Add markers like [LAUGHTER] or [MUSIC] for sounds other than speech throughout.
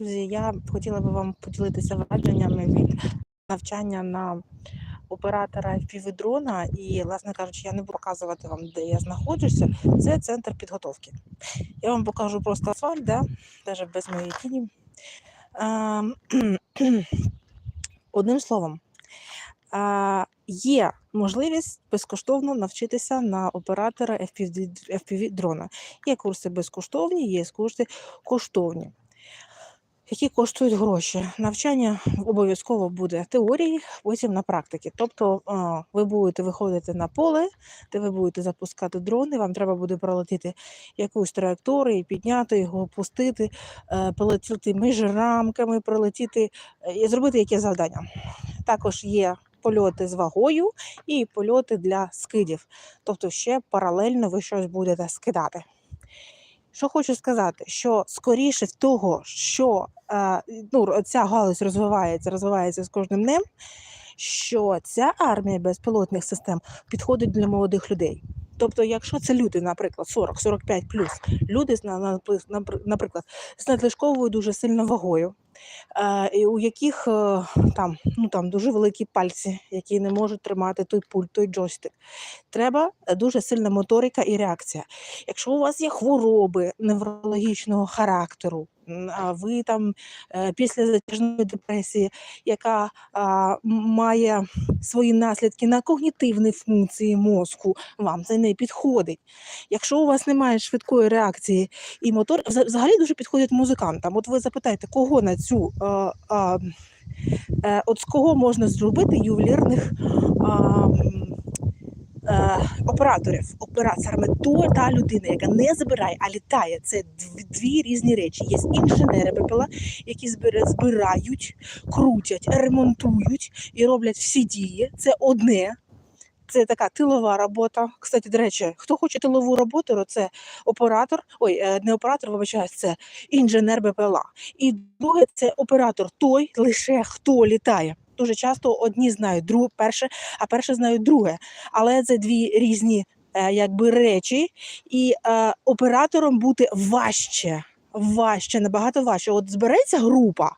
Друзі, я хотіла би вам поділитися враженнями від навчання на оператора FPV-дрона. І, власне кажучи, я не буду показувати вам, де я знаходжуся. Це центр підготовки. Я вам покажу просто асфальт, да? навіть без моєї тіні. Ем, [CLEARS THROAT] Одним словом, є можливість безкоштовно навчитися на оператора FPV, FPV-дрона. Є курси безкоштовні, є курси коштовні які коштують гроші. Навчання обов'язково буде теорії, потім на практиці. Тобто ви будете виходити на поле, де ви будете запускати дрони, вам треба буде пролетіти якусь траєкторію, підняти його, опустити, е, полетіти між рамками, пролетіти е, і зробити яке завдання. Також є. Польоти з вагою і польоти для скидів. Тобто ще паралельно ви щось будете скидати. Що хочу сказати, що скоріше того, що е, ну, ця галузь розвивається, розвивається з кожним днем, що ця армія безпілотних систем підходить для молодих людей. Тобто, якщо це люди, наприклад, 40-45 плюс, люди, наприклад, з надлишковою дуже сильно вагою, у яких е, там ну там дуже великі пальці, які не можуть тримати той пульт, той джойстик. Треба е, дуже сильна моторика і реакція. Якщо у вас є хвороби неврологічного характеру, а ви там е, після затяжної депресії, яка а, має свої наслідки на когнітивні функції мозку, вам це не підходить. Якщо у вас немає швидкої реакції і мотор, взагалі дуже підходять музикантам. От ви запитаєте, кого на цю а, а, е, от з кого можна зробити ювелірних а, Е, операторів. Операторами то та людина, яка не забирає, а літає. Це дві, дві різні речі. Є інженери БПЛА, які збирають, крутять, ремонтують і роблять всі дії. Це одне. Це така тилова робота. Кстати, до речі, хто хоче тилову роботу, це оператор, ой, е, не оператор, вибачаюсь, це інженер БПЛА. І друге, це оператор той, лише хто літає дуже часто одні знають друге, перше, а перше знають друге. Але це дві різні е, якби речі, і е, оператором бути важче. Важче, набагато важче. От збереться група,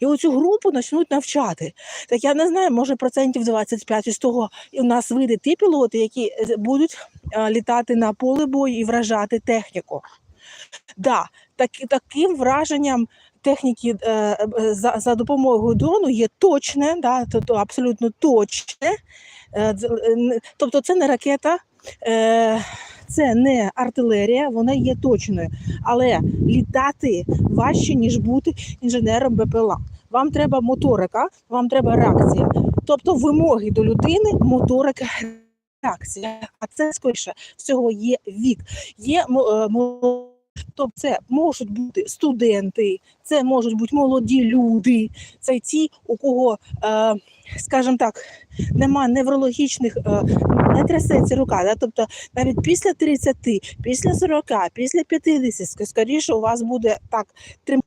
і оцю групу почнуть навчати. Так я не знаю, може процентів 25 із того і у нас вийде ті пілоти, які е, будуть е, літати на поле бою і вражати техніку. Да, так, Таким враженням техніки е, е, за за допомогою дрону є точне, да, тобто абсолютно точне. Е, тобто це не ракета, це не артилерія, вона є точною. Але літати важче, ніж бути інженером БПЛА. Вам треба моторика, вам треба реакція. Тобто вимоги до людини, моторика. Реакція, а це скоріше всього є вік. Є Тобто це можуть бути студенти, це можуть бути молоді люди, це ті, у кого, е, скажімо так, нема неврологічних, е, не трясеться рука. Да? Тобто навіть після 30, після 40, після 50, скоріше у вас буде так трим.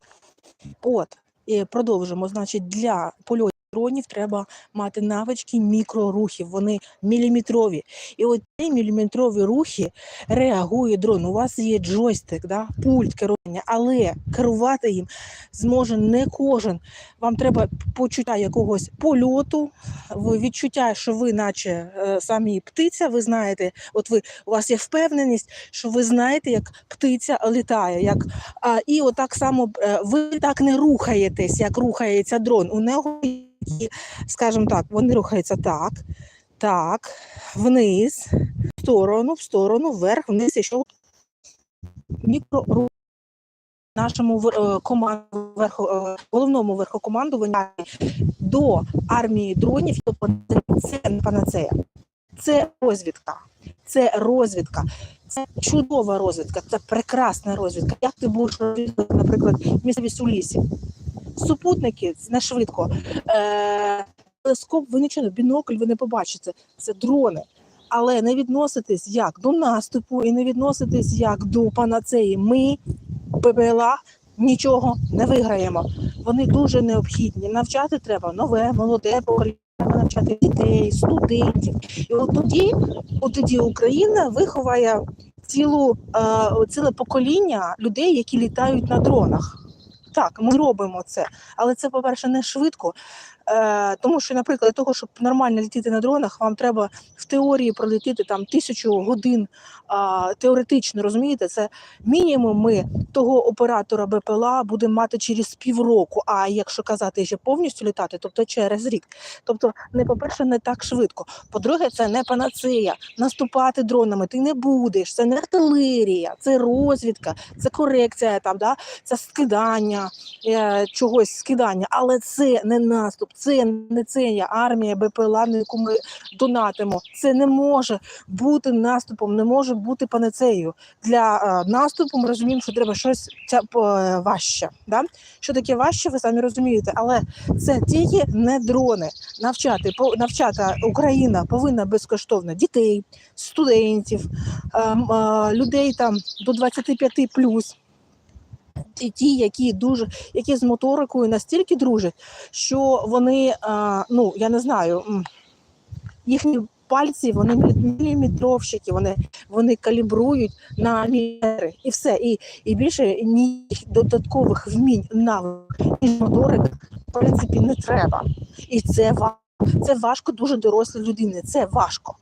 От, і продовжимо. Значить, для польотів дронів треба мати навички мікрорухів, вони міліметрові. І от ці міліметрові рухи реагує дрон. У вас є джойстик, да? пульт керування, але керувати їм зможе не кожен. Вам треба почуття якогось польоту, відчуття, що ви, наче е, самі птиця, ви знаєте, от ви у вас є впевненість, що ви знаєте, як птиця літає. Як, а, І отак само е, ви так не рухаєтесь, як рухається дрон. У нього які, скажімо так, вони рухаються так, так, вниз, в сторону, в сторону, вверх, вниз, і що мікрорух. Нашому е, команду верху, е, головному верхокомандуванню до армії дронів, це не панацея, це розвідка, це розвідка, це чудова розвідка, це прекрасна розвідка. Як ти будеш розвідувати, наприклад, місцевість у лісі? Супутники не швидко. Е, телескоп ви нічого, бінокль ви не побачите. Це дрони. Але не відноситись як до наступу і не відноситись як до панацеї. Ми, ППЛА, нічого не виграємо. Вони дуже необхідні. Навчати треба нове, молоде покоління, навчати дітей, студентів. І от тоді, от тоді Україна виховає цілу, е, ціле покоління людей, які літають на дронах. Так, ми робимо це, але це, по-перше, не швидко. Е, тому що, наприклад, для того, щоб нормально летіти на дронах, вам треба в теорії пролетіти там тисячу годин теоретично, розумієте? Це мінімум ми того оператора БПЛА будемо мати через півроку. А якщо казати ще повністю літати, тобто через рік. Тобто, не по-перше, не так швидко. По-друге, це не панацея. Наступати дронами ти не будеш. Це не артилерія, це розвідка, це корекція, там да, це скидання е, чогось скидання, але це не наступ, це не це армія БПЛА, на яку ми донатимо. Це не може бути наступом, не може бути панацеєю. Для е, наступу ми розуміємо, що треба щось ця, е, важче. Да? Що таке важче, ви самі розумієте, але це тільки не дрони. Навчати по навчати Україна повинна безкоштовно дітей, студентів, е, е, людей там до 25 плюс. Ті, ті, які дуже які з моторикою настільки дружать, що вони, а, ну я не знаю, їхні пальці, вони міліметровщики, вони, вони калібрують на міліметри і все. І, і більше ні додаткових вмінь навиків, ніж моторика, в принципі, не треба. І це важко. Це важко дуже дорослій людині. Це важко.